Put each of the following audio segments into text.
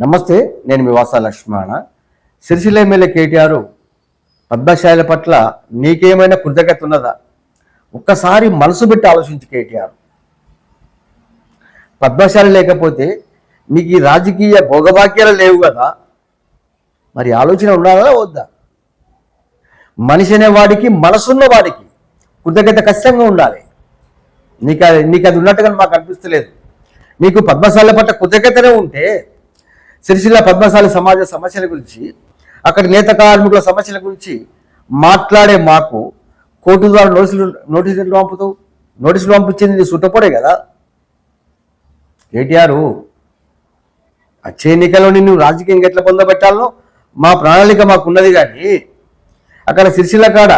నమస్తే నేను మీ వాస లక్ష్మణ. సిరిసిల్ల ఎమ్మెల్యే కేటీఆర్ పద్మశాల పట్ల నీకేమైనా కృతజ్ఞత ఉన్నదా? ఒక్కసారి మనసు పెట్టి ఆలోచించి కేటీఆర్. పద్మశాల లేకపోతే నీకు ఈ రాజకీయ భోగభాగ్యాలు లేవు కదా? మరి ఆలోచన ఉండాలా వద్దా? మనిషి అనే వాడికి మనసున్న వాడికి కృతజ్ఞత ఖచ్చితంగా ఉండాలి. నీకు అది నీకు అది ఉన్నట్టుగా మాకు అనిపిస్తలేదు. నీకు పద్మశాల పట్ల కృతజ్ఞతనే ఉంటే సిరిసిల్ల పద్మశాలి సమాజ సమస్యల గురించి అక్కడ నేత కార్మికుల సమస్యల గురించి మాట్లాడే మాకు కోర్టు ద్వారా నోటీసులు నోటీసులు పంపుతావు? నోటీసులు పంపించింది నీ సుట్టపోడే కదా? కేటీఆర్ వచ్చే ఎన్నికల్లో నిన్ను రాజకీయంగా ఎట్లా పొందబెట్టాలో మా ప్రణాళిక మాకున్నది కానీ అక్కడ సిరిసిల్ల కాడ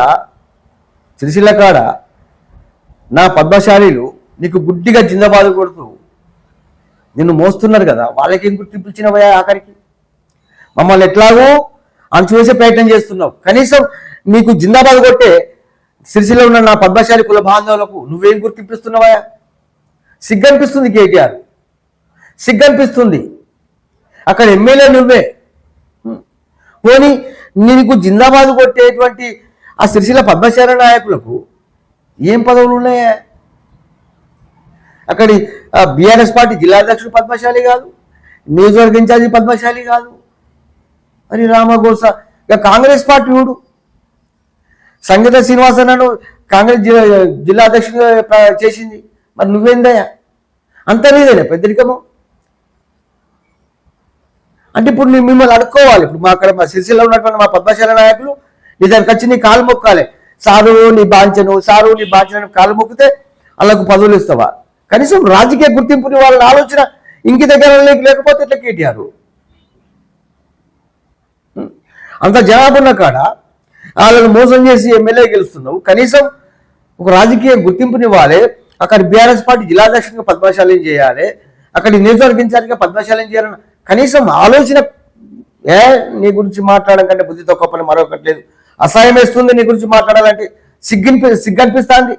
సిరిసిల్ల కాడ నా పద్మశాలీలు నీకు గుడ్డిగా జిందబాదు కొడుతూ నిన్ను మోస్తున్నారు కదా వాళ్ళకి ఏం గుర్తింపు ఇచ్చినవయ్యా ఆఖరికి? మమ్మల్ని ఎట్లాగో అంచువేసే ప్రయత్నం చేస్తున్నావు. కనీసం నీకు జిందాబాద్ కొట్టే సిరిసిలో ఉన్న నా పద్మశాలి కుల బాంధవులకు నువ్వేం గుర్తింపిస్తున్నావా సిగ్గనిపిస్తుంది కేటీఆర్. సిగ్గనిపిస్తుంది. అక్కడ ఎమ్మెల్యే నువ్వే. పోనీ నీకు జిందాబాద్ కొట్టేటువంటి ఆ సిరిసిల పద్మశాల నాయకులకు ఏం పదవులు ఉన్నాయా అక్కడి బీఆర్ఎస్ పార్టీ జిల్లా అధ్యక్షుడు పద్మశాలి కాదు నియోజకవర్గ ఇన్ఛార్జి పద్మశాలి కాదు. మరి రామగోస ఇక కాంగ్రెస్ పార్టీ చూడు. సంగీత శ్రీనివాసనను కాంగ్రెస్ జిల్లా జిల్లా అధ్యక్షుడిగా చేసింది. మరి నువ్వేందయ్యా? అంత నీదేనా పెద్దరికము అంటే ఇప్పుడు నేను మిమ్మల్ని అడుక్కోవాలి. ఇప్పుడు మా అక్కడ మా సిరిసిల్లో ఉన్నటువంటి మా పద్మశాల నాయకులు నీ దగ్గరికి వచ్చి నీ కాలు మొక్కాలి. సారు నీ బాంచను సారు నీ బాంచను కాలు మొక్కితే వాళ్ళకు పదవులు ఇస్తావా? కనీసం రాజకీయ గుర్తింపుని వాళ్ళని ఆలోచన ఇంకి దగ్గర లేకపోతే ఇట్లా కేటీఆర్? అంత జనాభా కాడ వాళ్ళని మోసం చేసి ఎమ్మెల్యే గెలుస్తున్నావు. కనీసం ఒక రాజకీయ గుర్తింపునివ్వాలి అక్కడ బీఆర్ఎస్ పార్టీ జిల్లాధ్యక్షునిగా పద్మశాలం చేయాలి అక్కడ నియోజకవర్గ ఇన్ఛార్జిగా పద్మశాలం చేయాలని కనీసం ఆలోచన ఏ నీ గురించి మాట్లాడడం కంటే బుద్ధి తక్కువ పని మరొకటి లేదు. అసహాయం వేస్తుంది నీ గురించి మాట్లాడాలంటే సిగ్గినిపి సిగ్గనిపిస్తుంది